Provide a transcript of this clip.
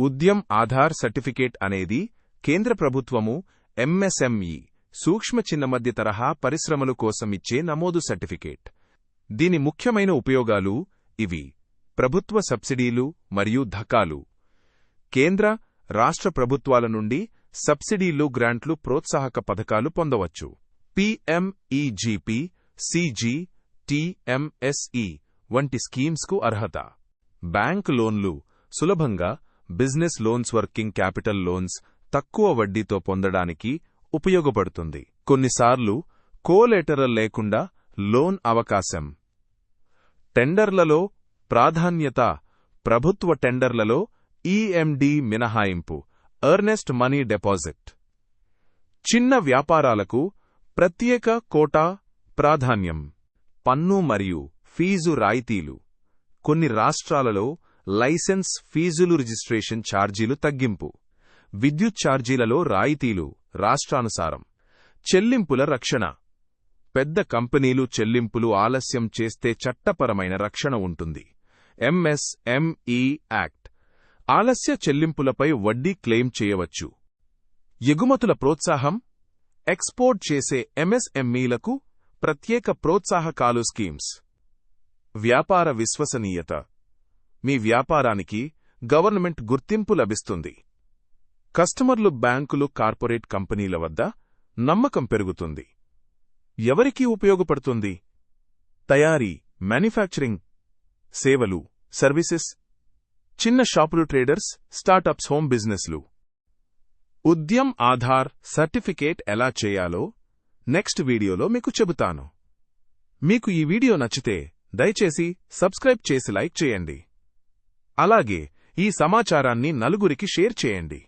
Udyam Aadhaar certificate అనేది కేంద్ర ప్రభుత్వము ఎంఎస్ఎంఈ సూక్ష్మ చిన్న మధ్య తరహా పరిశ్రమలు కోసం ఇచ్చే నమోదు సర్టిఫికేట్. దీని ముఖ్యమైన ఉపయోగాలు ఇవి. ప్రభుత్వ సబ్సిడీలు మరియు ధకాలు. కేంద్ర రాష్ట్ర ప్రభుత్వాల నుండి సబ్సిడీలు గ్రాంట్లు ప్రోత్సాహక పథకాలు పొందవచ్చు. పిఎంఈజీపీ సిజీ టిఎంఎస్ఈ వంటి స్కీమ్స్కు అర్హత. బ్యాంక్ లోన్లు సులభంగా business loans working capital loans తక్కువ వడ్డీతో పొందడానికి ఉపయోగపడుతుంది. కొన్నిసార్లు కోలేటరల్ లేకుండా లోన్ అవకాశం. టెండర్లలో ప్రాధాన్యత ప్రభుత్వ టెండర్లలో ఈఎండి మినహాయింపు ఎర్నెస్ట్ మనీ డిపాజిట్. చిన్న వ్యాపారాలకు ప్రత్యేక కోటా ప్రాధాన్యం. పన్ను మరియు ఫీజు రాయితీలు. కొన్ని రాష్ట్రాలలో లైసెన్స్ ఫీజులు రిజిస్ట్రేషన్ ఛార్జీలు తగ్గింపు. విద్యుత్ ఛార్జీలలో రాయితీలు రాష్ట్రానుసారం. చెల్లింపుల రక్షణ. పెద్ద కంపెనీలు చెల్లింపులు ఆలస్యం చేస్తే చట్టపరమైన రక్షణ ఉంటుంది. MSME act. ఆలస్య చెల్లింపులపై వడ్డీ క్లెయిమ్ చేయవచ్చు. ఎగుమతుల ప్రోత్సాహం. ఎక్స్పోర్ట్ చేసే ఎంఎస్ఎంఈలకు ప్రత్యేక ప్రోత్సాహకాలు స్కీమ్స్. వ్యాపార విశ్వసనీయత. మీ వ్యాపారానికి గవర్నమెంట్ గుర్తింపు లభిస్తుంది. కస్టమర్లు బ్యాంకులు కార్పొరేట్ కంపెనీల వద్ద నమ్మకం పెరుగుతుంది. ఎవరికి ఉపయోగపడుతుంది? తయారీ మ్యానుఫ్యాక్చరింగ్ సేవలు సర్వీసెస్ చిన్న షాపులు ట్రేడర్స్ స్టార్టప్స్ హోమ్ బిజినెస్లు. ఉద్యమ్ ఆధార్ సర్టిఫికేట్ ఎలా చేయాలో నెక్స్ట్ వీడియోలో మీకు చెబుతాను. మీకు ఈ వీడియో నచ్చితే దయచేసి సబ్స్క్రైబ్ చేసి లైక్ చేయండి. అలాగే ఈ సమాచారాన్ని నలుగురికి షేర్ చేయండి.